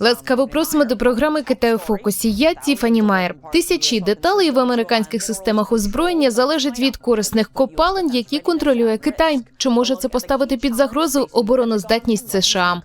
Ласкаво просимо до програми Китаю фокусі. Я Тіфані Майер. Тисячі деталей в американських системах озброєння залежать від корисних копалин, які контролює Китай. Чи може це поставити під загрозу обороноздатність США?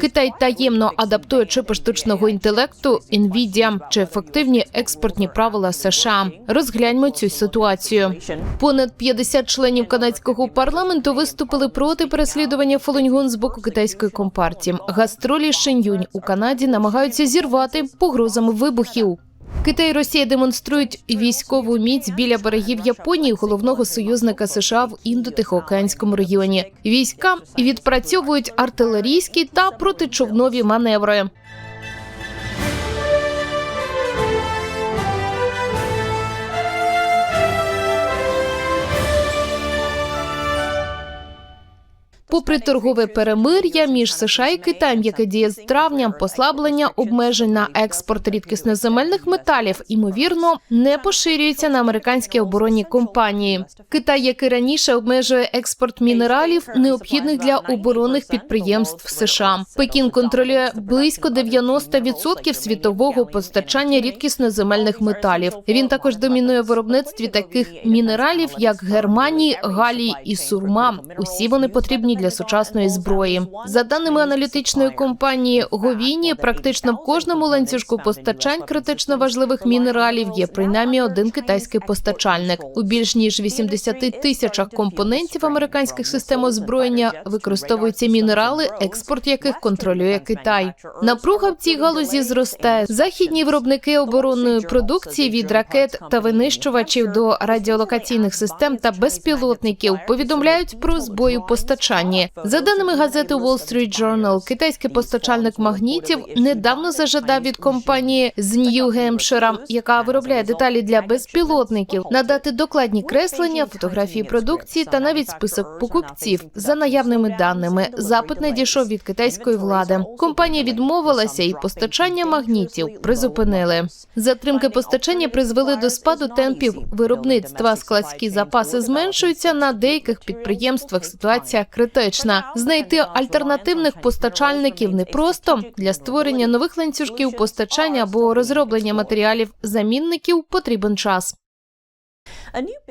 Китай таємно адаптує чипи штучного інтелекту NVIDIA чи ефективні експортні правила США. Розгляньмо цю ситуацію. Понад 50 членів канадського парламенту виступили проти переслідування Фолоньгун з боку китайської компартії. Гастролі Шеньюнь у Канаді намагаються зірвати погрозами вибухів. Китай і Росія демонструють військову міць біля берегів Японії, головного союзника США в індотихоокеанському регіоні. Війська відпрацьовують артилерійські та протичовнові маневри. Попри торгове перемир'я між США і Китаєм, яке діє з травня, послаблення обмежень на експорт рідкісноземельних металів, ймовірно, не поширюється на американські оборонні компанії. Китай, як і раніше, обмежує експорт мінералів, необхідних для оборонних підприємств США. Пекін контролює близько 90% світового постачання рідкісноземельних металів. Він також домінує в виробництві таких мінералів, як германії, галій і сурма. Усі вони потрібні для сучасної зброї. За даними аналітичної компанії Говіні, практично в кожному ланцюжку постачань критично важливих мінералів є принаймні один китайський постачальник. У більш ніж 80 тисячах компонентів американських систем озброєння використовуються мінерали, експорт яких контролює Китай. Напруга в цій галузі зросте. Західні виробники оборонної продукції від ракет та винищувачів до радіолокаційних систем та безпілотників повідомляють про збої у постачанні. За даними газети Wall Street Journal, китайський постачальник магнітів недавно зажадав від компанії з Нью-Гемпшира, яка виробляє деталі для безпілотників, надати докладні креслення, фотографії продукції та навіть список покупців за наявними даними. Запит надійшов від китайської влади. Компанія відмовилася, і постачання магнітів призупинили. Затримки постачання призвели до спаду темпів виробництва. Складські запаси зменшуються на деяких підприємствах. Ситуація критична. Знайти альтернативних постачальників непросто для створення нових ланцюжків постачання або розроблення матеріалів замінників потрібен час.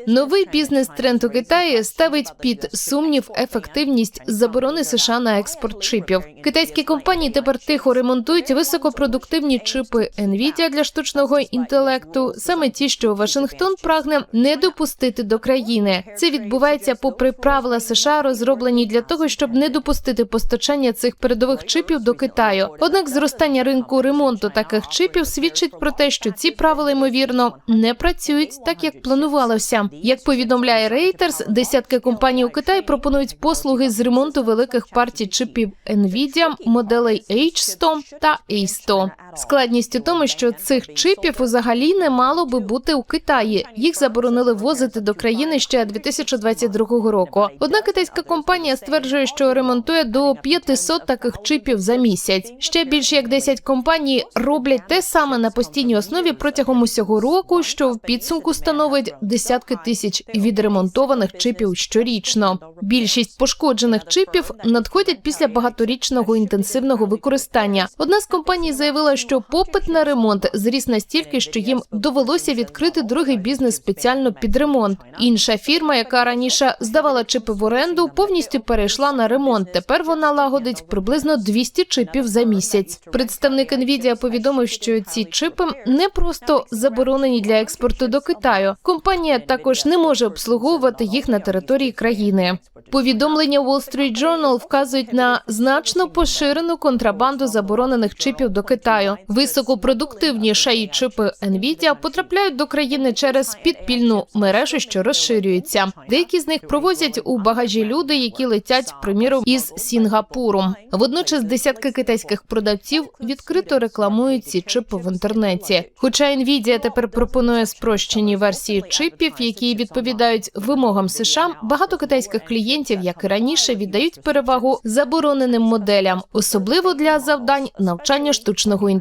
Новий бізнес-тренд у Китаї ставить під сумнів ефективність заборони США на експорт чипів. Китайські компанії тепер тихо ремонтують високопродуктивні чипи NVIDIA для штучного інтелекту, саме ті, що Вашингтон прагне не допустити до країни. Це відбувається попри правила США, розроблені для того, щоб не допустити постачання цих передових чипів до Китаю. Однак зростання ринку ремонту таких чипів свідчить про те, що ці правила ймовірно не працюють так, як планувалося. Як повідомляє Reuters, десятки компаній у Китаї пропонують послуги з ремонту великих партій чипів NVIDIA, моделей H100 та A100. Складність у тому, що цих чипів взагалі не мало би бути у Китаї. Їх заборонили ввозити до країни ще 2022 року. Однак китайська компанія стверджує, що ремонтує до 500 таких чипів за місяць. Ще більше як 10 компаній роблять те саме на постійній основі протягом усього року, що в підсумку становить десятки тисяч відремонтованих чипів щорічно. Більшість пошкоджених чипів надходять після багаторічного інтенсивного використання. Одна з компаній заявила, що попит на ремонт зріс настільки, що їм довелося відкрити другий бізнес спеціально під ремонт. Інша фірма, яка раніше здавала чипи в оренду, повністю перейшла на ремонт. Тепер вона лагодить приблизно 200 чипів за місяць. Представник Nvidia повідомив, що ці чипи не просто заборонені для експорту до Китаю. Компанія також не може обслуговувати їх на території країни. Повідомлення Wall Street Journal вказують на значно поширену контрабанду заборонених чипів до Китаю. Високопродуктивні шаї чипи Nvidia потрапляють до країни через підпільну мережу, що розширюється. Деякі з них провозять у багажі люди, які летять, приміром, із Сінгапуру. Водночас десятки китайських продавців відкрито рекламують ці чипи в інтернеті. Хоча Nvidia тепер пропонує спрощені версії чипів, які відповідають вимогам США, багато китайських клієнтів, як і раніше, віддають перевагу забороненим моделям, особливо для завдань навчання штучного інтелекту.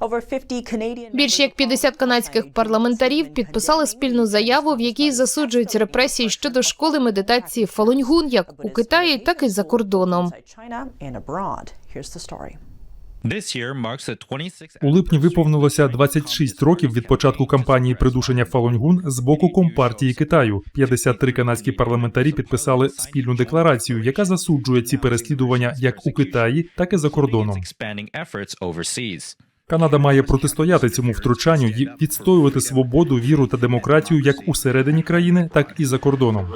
Over 50 Canadian Більш як 50 канадських парламентарів підписали спільну заяву, в якій засуджують репресії щодо школи медитації Фалуньгун як у Китаї, так і за кордоном. У липні виповнилося 26 років від початку кампанії придушення Фалунгун з боку Компартії Китаю. 53 канадські парламентарі підписали спільну декларацію, яка засуджує ці переслідування як у Китаї, так і за кордоном. Канада має протистояти цьому втручанню і відстоювати свободу, віру та демократію як усередині країни, так і за кордоном.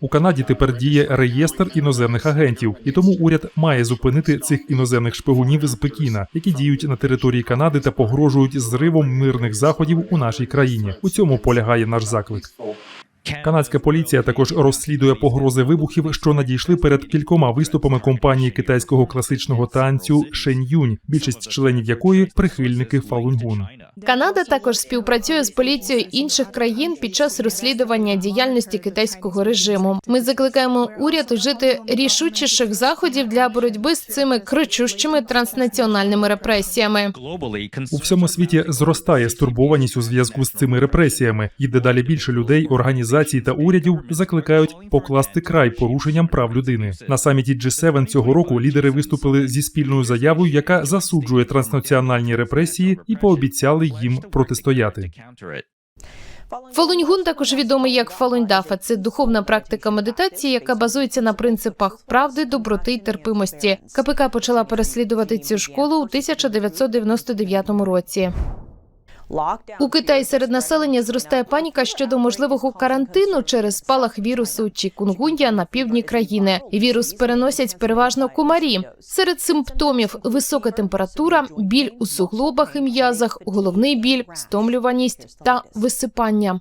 У Канаді тепер діє реєстр іноземних агентів, і тому уряд має зупинити цих іноземних шпигунів з Пекіна, які діють на території Канади та погрожують зривом мирних заходів у нашій країні. У цьому полягає наш заклик. Канадська поліція також розслідує погрози вибухів, що надійшли перед кількома виступами компанії китайського класичного танцю Шеньюнь, більшість членів якої прихильники Фалунгун. Канада також співпрацює з поліцією інших країн під час розслідування діяльності китайського режиму. Ми закликаємо уряд вжити рішучіших заходів для боротьби з цими кричущими транснаціональними репресіями. У всьому світі зростає стурбованість у зв'язку з цими репресіями, і дедалі більше людей, організацій та урядів закликають покласти край порушенням прав людини. На саміті G7 цього року лідери виступили зі спільною заявою, яка засуджує транснаціональні репресії, і пообіцяли їм протистояти. Фалуньгун також відомий як Фалуньдафа. Це духовна практика медитації, яка базується на принципах правди, доброти й терпимості. КПК почала переслідувати цю школу у 1999 році. У Китаї серед населення зростає паніка щодо можливого карантину через спалах вірусу чікунгун'я на півдні країни. Вірус переносять переважно комарі. Серед симптомів висока температура, біль у суглобах і м'язах, головний біль, стомлюваність та висипання.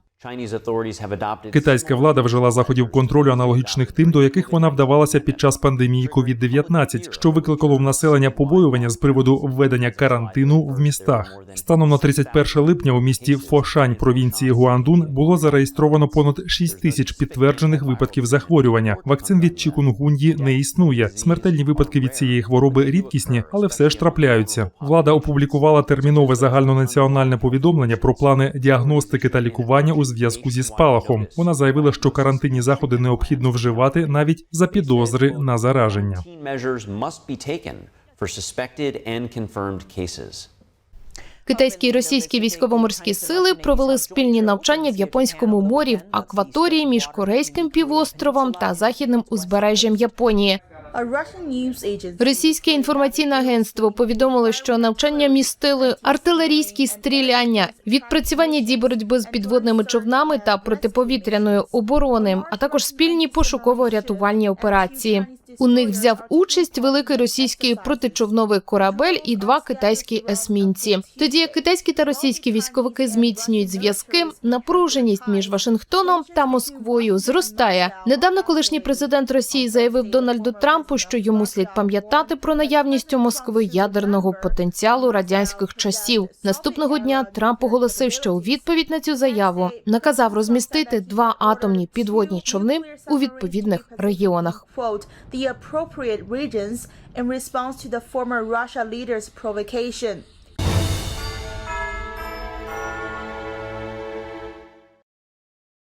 Китайська влада вжила заходів контролю, аналогічних тим, до яких вона вдавалася під час пандемії COVID-19, що викликало в населення побоювання з приводу введення карантину в містах. Станом на 31 липня у місті Фошань провінції Гуандун було зареєстровано понад 6 тисяч підтверджених випадків захворювання. Вакцин від чікунгуньї не існує. Смертельні випадки від цієї хвороби рідкісні, але все ж трапляються. Влада опублікувала термінове загальнонаціональне повідомлення про плани діагностики та лікування у зв'язку зі спалахом. Вона заявила, що карантинні заходи необхідно вживати навіть за підозри на зараження. Китайські і російські військово-морські сили провели спільні навчання в японському морі в акваторії між Корейським півостровом та західним узбережжям Японії. Російське інформаційне агентство повідомило, що навчання містили артилерійські стріляння, відпрацювання дій боротьби з підводними човнами та протиповітряної оборони, а також спільні пошуково-рятувальні операції. У них взяв участь великий російський протичовновий корабель і два китайські есмінці. Тоді як китайські та російські військовики зміцнюють зв'язки, напруженість між Вашингтоном та Москвою зростає. Недавно колишній президент Росії заявив Дональду Трампу, що йому слід пам'ятати про наявність у Москви ядерного потенціалу радянських часів. Наступного дня Трамп оголосив, що у відповідь на цю заяву наказав розмістити два атомні підводні човни у відповідних регіонах. Appropriate regions in response to the former Russia leader's provocation.